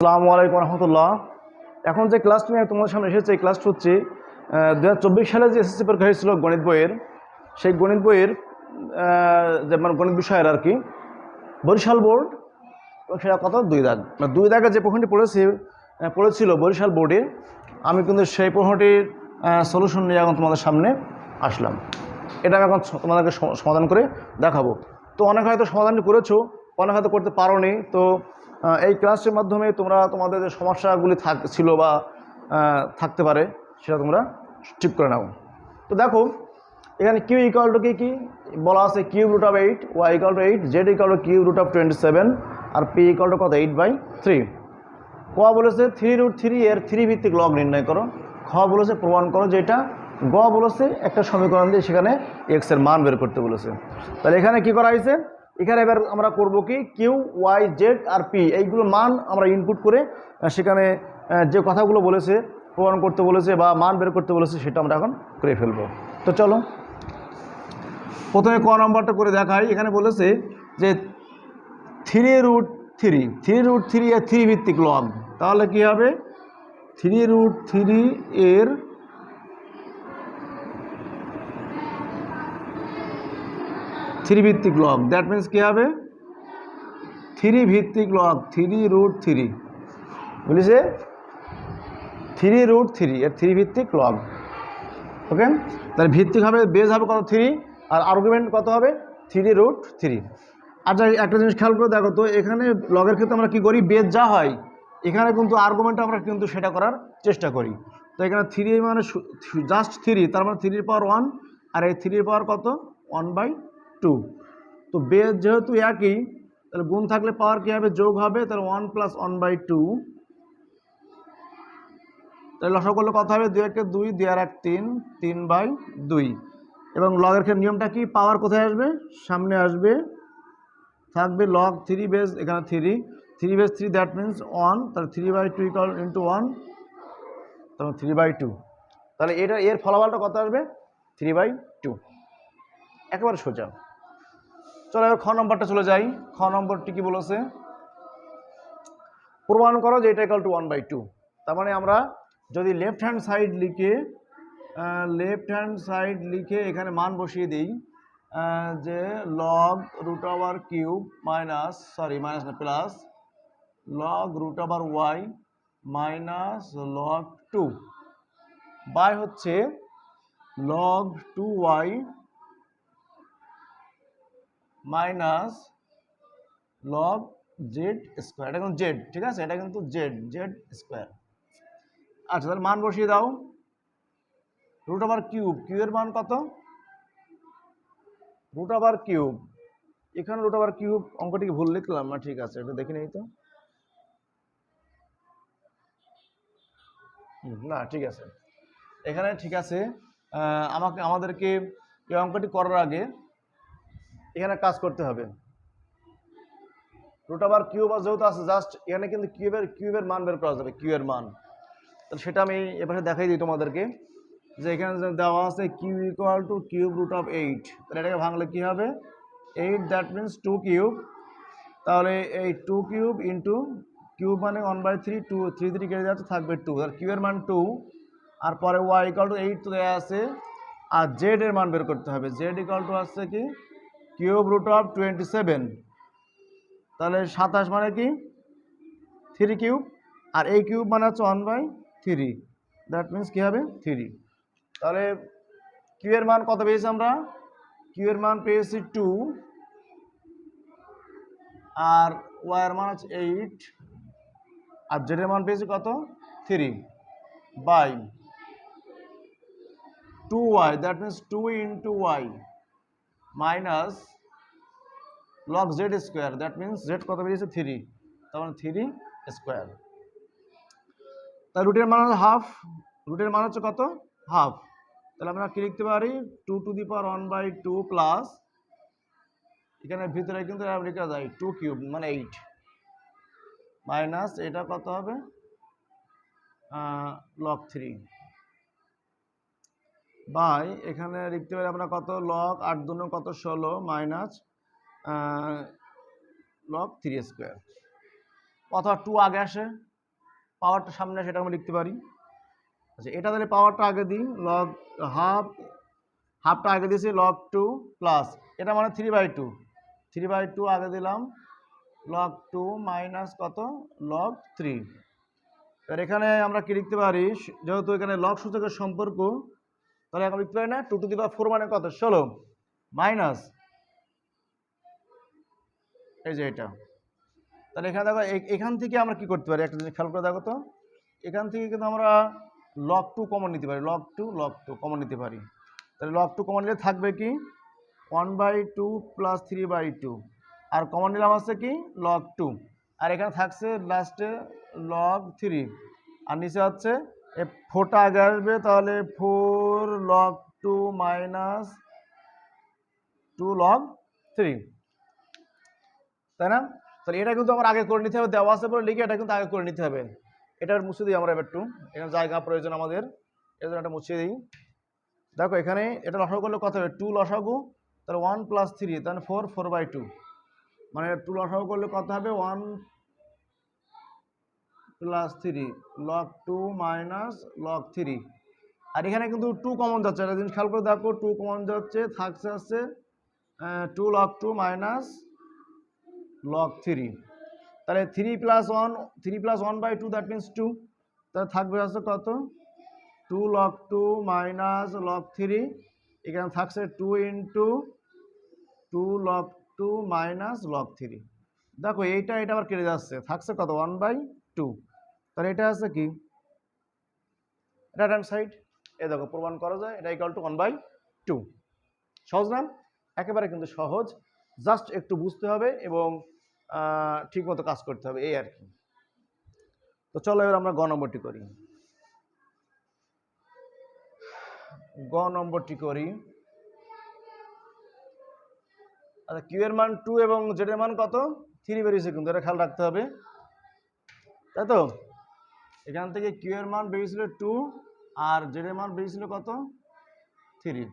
আসসালামু আলাইকুম রহমতুল্লাহ। এখন যে ক্লাসটি নিয়ে তোমাদের সামনে এসেছে, এই ক্লাসটি হচ্ছে দু হাজার চব্বিশ সালে যে এসএসসি পরীক্ষা হয়েছিল গণিত বইয়ের, সেই গণিত বইয়ের যে মানে গণিত বিষয়ের আর কি, বরিশাল বোর্ড, সেটা কত? দুই দাগ। মানে দুই দাগে যে প্রশ্নটি পড়েছে পড়েছিল বরিশাল বোর্ডে, আমি কিন্তু সেই প্রশ্নটির সলিউশন নিয়ে এখন তোমাদের সামনে আসলাম। এটা আমি এখন তোমাদেরকে সমাধান করে দেখাবো। তো অনেক হয়তো সমাধানটি করেছ, অনেক হয়তো করতে পারোনি, তো এই ক্লাসের মাধ্যমে তোমরা তোমাদের যে সমস্যাগুলি থাক ছিল বা থাকতে পারে, সেটা তোমরা ঠিক করে নাও। তো দেখো, এখানে কিউ ইকাল টু কি কি? বলা আছে cube root of eight Y equal to eight Z equal to cube root of twenty seven R P equal to কত? এইট বাই থ্রি ক বলেছে থ্রি রুট থ্রি এর থ্রি ভিত্তিক লগ নির্ণয় করো। খ বলেছে প্রমাণ করো যেটা গ বলেছে একটা সমীকরণ দিয়ে সেখানে এক্সের মান বের করতে বলেছে। তাহলে এখানে কি করা হয়েছে? এখানে এবার আমরা করব কি? কিউ ওয়াই জেড আর পি এইগুলো মান আমরা ইনপুট করে সেখানে যে কথাগুলো বলেছে, প্রমাণ করতে বলেছে বা মান বের করতে বলেছে, সেটা আমরা এখন করে ফেলব। তো চলো, প্রথমে ক নম্বরটা করে দেখাই। এখানে বলেছে যে three root three three root three এর থ্রি ভিত্তিক লগ তাহলে কি হবে? থ্রি রুট থ্রি এর থ্রি ভিত্তিক লগ দ্যাট মিন্স কী হবে? থ্রি ভিত্তিক লগ থ্রি রুট থ্রি বুঝেছে? থ্রি রুট থ্রি এর থ্রি ভিত্তিক লগ ওকে তাহলে ভিত্তিক হবে বেজ হবে কত? থ্রি আর আর্গুমেন্ট কত হবে? থ্রি রুট থ্রি আচ্ছা একটা জিনিস খেয়াল করে দেখো তো, এখানে লগের ক্ষেত্রে আমরা কি করি? বেজ যা হয়, এখানে কিন্তু আর্গুমেন্ট আমরা কিন্তু সেটা করার চেষ্টা করি। তো এখানে থ্রি মানে জাস্ট থ্রি তার মানে থ্রির পাওয়ার ওয়ান আর এই থ্রির পাওয়ার কত? ওয়ান বাই টু তো বেজ যেহেতু একই, তাহলে গুণ থাকলে পাওয়ার কী হবে? যোগ হবে, তাহলে one plus one by two তাহলে লসা করলে কত হবে? দুই একে দুই দুই আর এক তিন তিন বাই দুই। এবং লগের ক্ষেত্রে নিয়মটা কি? পাওয়ার কোথায় আসবে? সামনে আসবে। থাকবে লগ থ্রি বেস এখানে three three base three that means one তাহলে three by two equal into one তখন থ্রি বাই টু তাহলে এটা, এর ফলাফলটা কত আসবে? থ্রি বাই টু একেবারে সোজা। চলো এবার খ নম্বরটা চলে যাই। খ নম্বরটি কি বলেছে? প্রমাণ করো যে এটা equal to one by two তার মানে আমরা যদি লেফট হ্যান্ড সাইড লিখে লেফট হ্যান্ড সাইড লিখে এখানে মান বসিয়ে দিই যে log root over cube minus sorry minus না plus log root over Y minus log two by হচ্ছে log two Y minus log Z square, এটা কিন্তু জেড, ঠিক আছে? এটা কিন্তু জেড জেড স্কোয়ার। আচ্ছা তাহলে মান বসিয়ে দাও। রুট ওভার কিউব কিউবের মান কত? Root over cube. এখানে রুট ওভার কিউব অঙ্কটিকে ভুল লিখলাম, না ঠিক আছে এটা দেখে নেই তো। না, ঠিক আছে। এখানে ঠিক আছে আমাকে, আমাদেরকে এই অঙ্কটি করার আগে এখানে কাজ করতে হবে। রুট ওভার কিউব যেহেতু আছে জাস্ট এখানে কিন্তু কিউবের কিউবের মান বের করা যাবে কিউবের মান। তাহলে সেটা আমি এপাশে দেখাই দিই তোমাদেরকে, যে এখানে দেওয়া আছে Q equal to cube root of eight তাহলে এটাকে ভাঙলে কী হবে? Eight that means two cube তাহলে এই টু কিউব ইন্টু কিউব মানে one by three two three three কেটে যাচ্ছে থাকবে টু তাহলে কিউবের মান টু আর পরে ওয়াই ইকাল টু এইট তো দেওয়া আছে। আর জেড এর মান বের করতে হবে। জেড ইকাল টু আসছে কি? Cube root of twenty seven. তাহলে সাতাশ মানে কি? Three cube. আর এই কিউব মানে হচ্ছে one by three. That means কী হবে? থ্রি। তাহলে কিউয়ের মান কত পেয়েছি আমরা? কিউয়ের মান পেয়েছি টু। আর ওয়াই এর মান হচ্ছে এইট। আর জেডের মান পেয়েছি কত? Three by two Y. That means two into Y. Minus log Z square that means Z কত বেরিয়েছে? থ্রি তার মানে থ্রি স্কোয়ার তাই রুটের মান হাফ রুটের মান হচ্ছে কত? হাফ তাহলে আমরা কি লিখতে পারি? Two to the power one by two plus এখানে ভিতরে কিন্তু লেখা যায় টু কিউব মানে এইট মাইনাস এটা কত হবে? লগ থ্রি বাই, এখানে লিখতে পারি আমরা কত? লক আট দুনো কত? ষোলো মাইনাস লগ থ্রি স্কোয়ার অথবা টু আগে আসে পাওয়ারটা সামনে আসে সেটা আমরা লিখতে পারি। আচ্ছা এটা তাহলে পাওয়ারটা আগে দিই লক হাফ হাফটা আগে দিয়েছি লক টু প্লাস এটা মানে three by two three by two আগে দিলাম লক টু মাইনাস কত? লগ থ্রি এবার এখানে আমরা কি লিখতে পারি? যেহেতু এখানে লগ সূচকের সম্পর্ক তাহলে এখন লিখতে পারি না two to the power four মানে কত? ষোলো মাইনাস এই যে এটা। তাহলে এখানে দেখো এখান থেকে আমরা কি করতে পারি? একটা জিনিস খেয়াল করে দেখো তো। এখান থেকে কিন্তু আমরা লক টু কমন নিতে পারি। Log two log two common নিতে পারি। তাহলে লক টু কমন নিলে থাকবে কি? One by two plus three by two R common নিলাম আছে কি? লগ টু আর এখানে থাকছে লাস্টে লগ থ্রি আর নিচে হচ্ছে ফোরটা আগে আসবে, তাহলে four log two minus two log three. তাই না? তাহলে এটা কিন্তু আমার আগে করে নিতে হবে, দেওয়া আছে বলে লিখে এটা কিন্তু আগে করে নিতে হবে। এটার মুছে দিই আমরা একটু। এখানে জায়গা প্রয়োজন আমাদের, এর জন্য এটা মুছিয়ে দিই। দেখো এখানে এটা লসাগু করলে কত হবে? টু লসাগু, তাহলে ওয়ান প্লাস থ্রি, তাহলে ফোর ফোর বাই টু। মানে টু লসাগু করলে কত হবে? One plus three log two minus log three আর এখানে কিন্তু টু কমন যাচ্ছে। একটা জিনিস খেয়াল করে দেখো টু কমন যাচ্ছে, থাকছে আছে two log two minus log three তাহলে three plus one three plus one by two that means two তাহলে থাকবে আছে কত? Two log two minus log three এখানে থাকছে two into two log two minus log three দেখো, এইটা এটা আবার কেটে যাচ্ছে। থাকছে কত? ওয়ান বাই টু তাহলে এটা আছে কি? রাইট হ্যান্ড সাইড এ দেখো, প্রমাণ করা যায়, এটা equal to one by two সহজ না? একেবারে কিন্তু সহজ। জাস্ট একটু বুঝতে হবে এবং ঠিকমতো কাজ করতে হবে, এই আর কি। তো চলো এবার আমরা গ নম্বরটি করি। গ নম্বরটি করি। আচ্ছা কিউ এর মান টু এবং জেড এর মান কত? থ্রি বেরিয়েছে কিন্তু, এটা খেয়াল রাখতে হবে। তাই তো? এখান থেকে কিউ এর মান বেরিয়েছিল টু আর জেড এর মান বেরিয়েছিল কত? থ্রি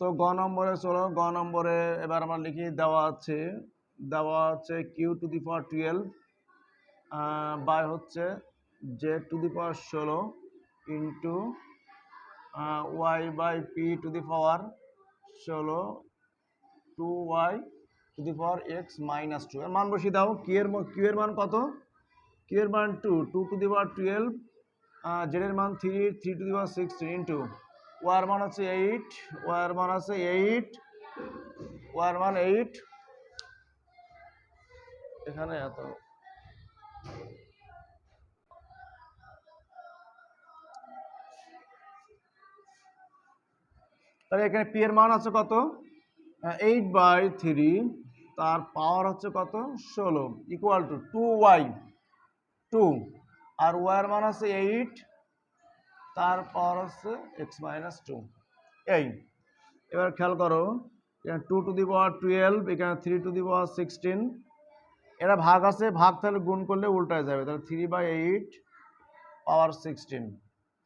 তো গ নম্বরে চলো, গ নম্বরে এবার আমার লিখি, দেওয়া আছে দেওয়া আছে Q to the power twelve by হচ্ছে জে টু দি পাওয়ার ষোলো into Y by P to the power ষোলো two Y to the power X minus two এর মান বসিয়ে দাও কি এর কিউ এর মান কত? কিউ এর মান two two to the power twelve Z এর মান three three to the power sixteen into war মান আছে এইট ওয়ার মান আছে এইট ওয়ার মান এইট এখানে এত। তাহলে এখানে পি এর মান আছে কত? এইট বাই থ্রি তার পাওয়ার হচ্ছে কত? ষোলো equal to two Y two আর ওয়ার মান আছে এইট তার পাওয়ার হচ্ছে এক্স মাইনাস টু এই, এবার খেয়াল করো, এখানে two to the power twelve এখানে three to the power sixteen এটা ভাগ আছে, ভাগ তাহলে গুণ করলে উল্টায় যাবে, তাহলে three by eight power sixteen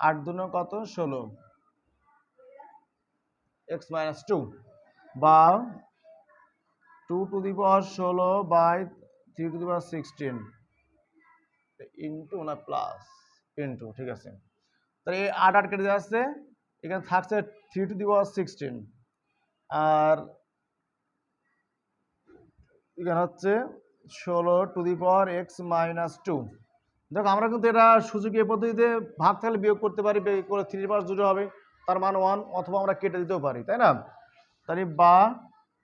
আট দুনো কত? ষোলো। এক্স মাইনাস টু বা টু টু দি পাওয়ার ষোলো by three to the power sixteen into না প্লাস ইন্টু ঠিক আছে? তাহলে আট আট কেটে যাচ্ছে এখানে থাকছে three to the power sixteen আর এখানে হচ্ছে ষোলো to the power x minus two দেখো, আমরা কিন্তু এটা সুযোগী পদ্ধতিতে ভাগ থাকলে বিয়োগ করতে পারি করে থ্রি পাওয়ার দুটো হবে, তার মান ওয়ান অথবা আমরা কেটে দিতেও পারি, তাই না? তাহলে বা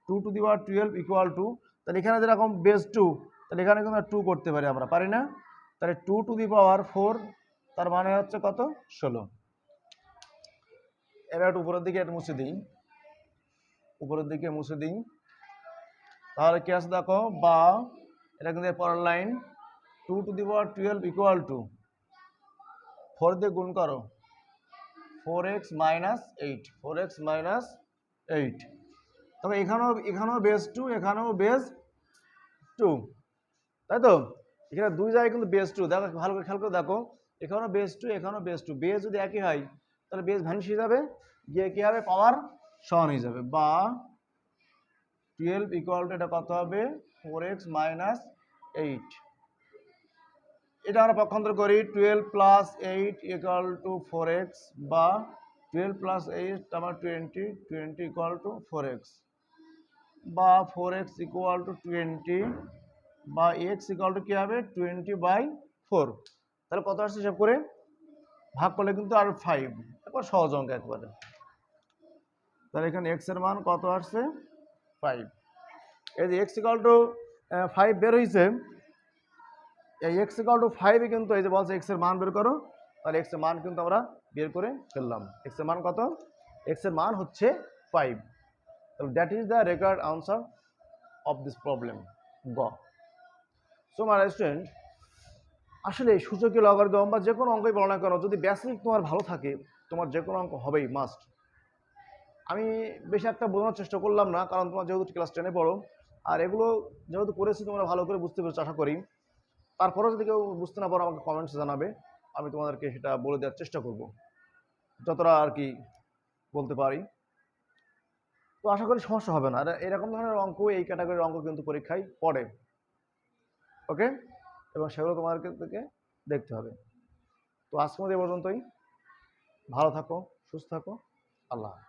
two to the power twelve equal to তাহলে এখানে যেরকম বেস টু তাহলে এখানে কিন্তু টু করতে পারি, আমরা পারি না? তাহলে two to the power four তার মানে হচ্ছে কত? ষোলো। এবার একটু উপরের দিকে একটু মুছে দিই। উপরের দিকে মুছে দিই। তাহলে কি আছে দেখো? বা, এটা কিন্তু পরের line two to the power twelve equal to four দিয়ে গুণ করো। Four x minus eight four x minus eight তবে এখানেও এখানেও বেস টু এখানেও বেস টু তাই তো? এখানে দুই জায়গায় কিন্তু বেস টু দেখো, ভালো করে খেয়াল করে দেখো। এখানেও বেস টু এখানেও বেস টু বেস যদি একই হয়, তাহলে বেস ভ্যানিশ হয়ে যাবে। গিয়ে কী হবে? পাওয়ার সমান হয়ে যাবে। বা টুয়েলভ ইকুয়াল টু এটা কত হবে? ফোর এক্স মাইনাস এইট এটা আমরা পক্ষান্তর করি। Twelve plus eight equal to four x বা টুয়েলভ প্লাস এইট আমার twenty twenty equal to four x বা four x equal to twenty বা এক্স ইকুয়াল টু কী হবে? টোয়েন্টি বাই ফোর তাহলে কত আসছে হিসাব করে? ভাগ করলে কিন্তু আর ফাইভ একবার সহজ অঙ্ক একবারে। তাহলে এখানে এক্সের মান কত আসছে? ফাইভ এই যে এক্স ইকাল টু ফাইভ বের হয়েছে এই এক্স ইকাল টু ফাইভে কিন্তু এই যে বলছে এক্সের মান বের করো। তাহলে এক্সের মান কিন্তু আমরা বের করে ফেললাম। এক্সের মান কত? এক্সের মান হচ্ছে five that is the record answer of this problem গ। সো মাই স্টুডেন্ট আসলে সূচকীয় লগারিদম বা যে কোনো অঙ্কই বলো না কেন যদি বেসিক তোমার ভালো থাকে, তোমার যে কোনো অঙ্ক হবেই মাস্ট আমি বেশি একটা বোঝানোর চেষ্টা করলাম না, কারণ তোমার যেহেতু ক্লাস টেনে পড়ো, আর এগুলো যেহেতু করেছি, তোমরা ভালো করে বুঝতে পেরেছ, আশা করি। তারপরেও যদি কেউ বুঝতে না পারো, আমাকে কমেন্টস জানাবে, আমি তোমাদেরকে সেটা বলে দেওয়ার চেষ্টা করব। যতটা আর কি বলতে পারি। তো আশা করি সমস্যা হবে না। আর এরকম ধরনের অঙ্ক, এই ক্যাটাগরির অঙ্ক কিন্তু পরীক্ষায় পড়ে। ওকে? এবং সেগুলো তোমাদেরকে দেখতে হবে। তো আজকে মধ্যে পর্যন্তই। ভালো থাকো, সুস্থ থাকো। আল্লাহ।